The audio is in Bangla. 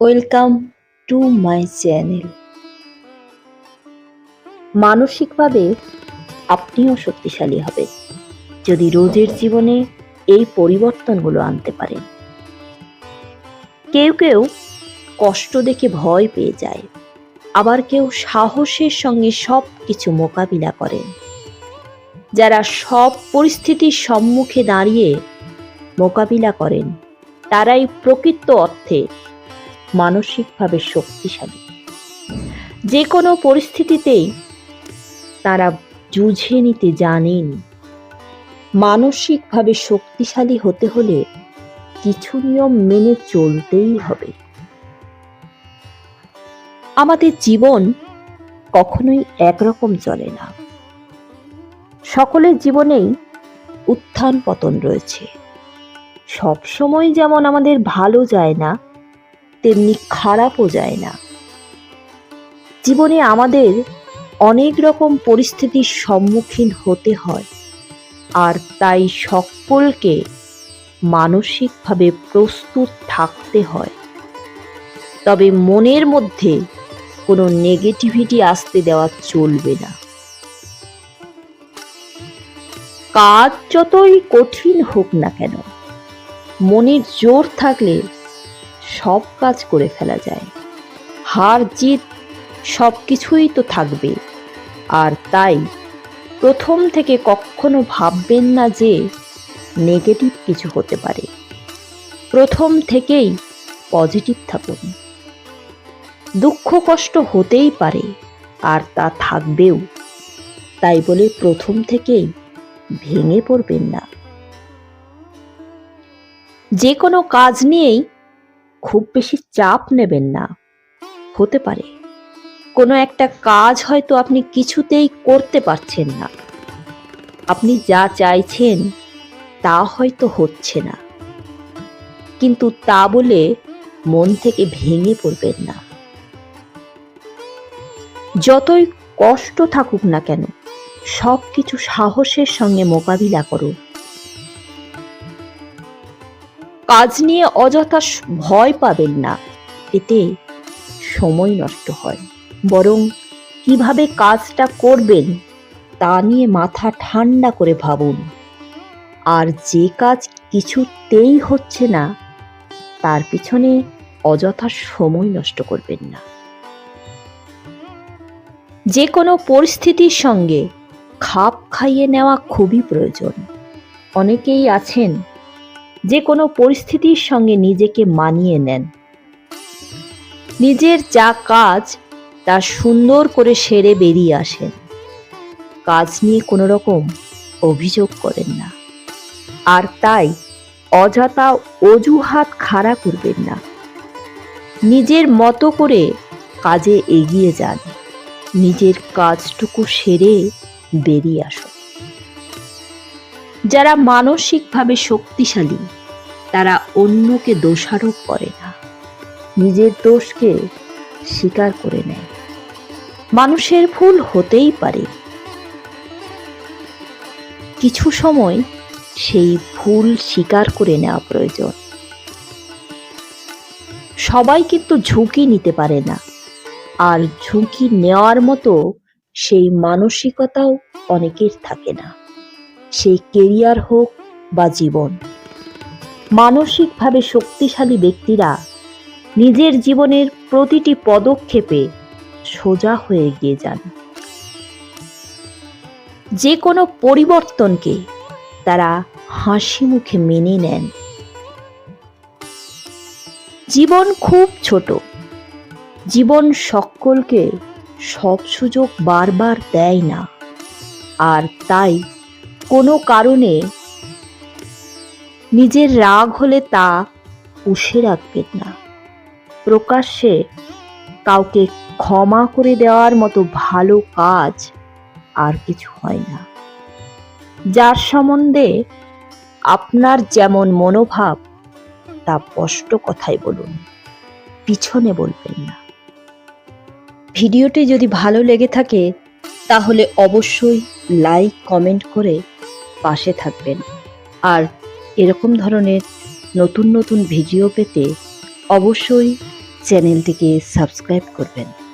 ওয়েলকাম টু মাই চ্যানেল মানসিকভাবে আপনিও শক্তিশালী হবেন। যদি রোজের জীবনে এই পরিবর্তনগুলো আনতে পারেন। কেউ কেউ কষ্ট দেখে ভয় পেয়ে যায়। আবার কেউ সাহসের সঙ্গে সব কিছু মোকাবিলা করেন। যারা সব পরিস্থিতির সম্মুখে দাঁড়িয়ে মোকাবিলা করেন, তারাই প্রকৃত অর্থে মানসিকভাবে শক্তিশালী। যে কোনো পরিস্থিতিতেই তারা জুঝে নিতে জানেন। মানসিকভাবে শক্তিশালী হতে হলে কিছু নিয়ম মেনে চলতেই হবে। আমাদের জীবন কখনোই একরকম চলে না। সকলের জীবনেই উত্থান পতন রয়েছে। সব সময় যেমন আমাদের ভালো যায় না তেমনি খারাপও যায় না। জীবনে আমাদের অনেক রকম পরিস্থিতির সম্মুখীন হতে হয় আর তাই সকলকে মানসিকভাবে প্রস্তুত থাকতে হয়। তবে মনের মধ্যে কোনো নেগেটিভিটি আসতে দেওয়া চলবে না। কাজ যতই কঠিন হোক না কেন, মনের জোর থাকলে সব কাজ করে ফেলা যায়। হার জিত সব কিছুই তো থাকবে। আর তাই প্রথম থেকে কখনো ভাববেন না যে নেগেটিভ কিছু হতে পারে। প্রথম থেকেই পজিটিভ থাকুন। দুঃখ কষ্ট হতেই পারে, আর তা থাকবেও। তাই বলে প্রথম থেকেই ভেঙে পড়বেন না। যে কোনো কাজ নিয়েই খুব বেশি চাপ নেবেন না। হতে পারে। কোনো একটা কাজ হয়তো আপনি কিছুতেই করতে পারছেন না। আপনি যা চাইছেন, তা হয়তো হচ্ছে না। কিন্তু তা বলে মন থেকে ভেঙে পড়বেন না। যতই কষ্ট থাকুক না কেন সব কিছু সাহসের সঙ্গে মোকাবিলা করুন। কাজ নিয়ে অযথা ভয় পাবেন না। এতে সময় নষ্ট হয়। বরং কীভাবে কাজটা করবেন তা নিয়ে মাথা ঠান্ডা করে ভাবুন। আর যে কাজ কিছুতেই হচ্ছে না, তার পিছনে অযথা সময় নষ্ট করবেন না। যে কোনো পরিস্থিতির সঙ্গে খাপ খাইয়ে নেওয়া খুবই প্রয়োজন। অনেকেই আছেন যে কোনো পরিস্থিতির সঙ্গে নিজেকে মানিয়ে নেন। নিজের যা কাজ, তা সুন্দর করে সেরে বেরিয়ে আসেন। কাজ নিয়ে কোনো রকম অভিযোগ করেন না। আর তাই অযথা অজুহাত খাড়া করবেন না। নিজের মতো করে কাজে এগিয়ে যান। নিজের কাজটুকু সেরে বেরিয়ে আসুন। যারা মানসিকভাবে শক্তিশালী, তারা অন্যকে দোষারোপ করে না। নিজের দোষকে স্বীকার করে নেয়। মানুষের ভুল হতেই পারে। কিছু সময় সেই ভুল স্বীকার করে নেওয়া প্রয়োজন। সবাই কিন্তু ঝুঁকি নিতে পারে না। আর ঝুঁকি নেওয়ার মতো সেই মানসিকতাও অনেকের থাকে না। সেই কেরিয়ার হোক বা জীবন। মানসিকভাবে শক্তিশালী ব্যক্তিরা নিজের জীবনের প্রতিটি পদক্ষেপে সোজা হয়ে গিয়ে যান। যে কোনো পরিবর্তনকে তারা হাসি মুখে মেনে নেন। জীবন খুব ছোট। জীবন সকলকে সব সুযোগ বারবার দেয় না। আর তাই কোনো কারণে নিজের রাগ হলে তা পুষে রাখবেন না। প্রকাশ্যে কাউকে ক্ষমা করে দেওয়ার মতো ভালো কাজ আর কিছু হয় না। যার সম্বন্ধে আপনার যেমন মনোভাব, তা স্পষ্ট কথাই বলুন, পিছনে বলবেন না। ভিডিওটি যদি ভালো লেগে থাকে, তাহলে অবশ্যই লাইক, কমেন্ট করে পাশে থাকবেন। আর এরকম ধরনের নতুন নতুন ভিডিও পেতে অবশ্যই চ্যানেলটিকে সাবস্ক্রাইব করবেন।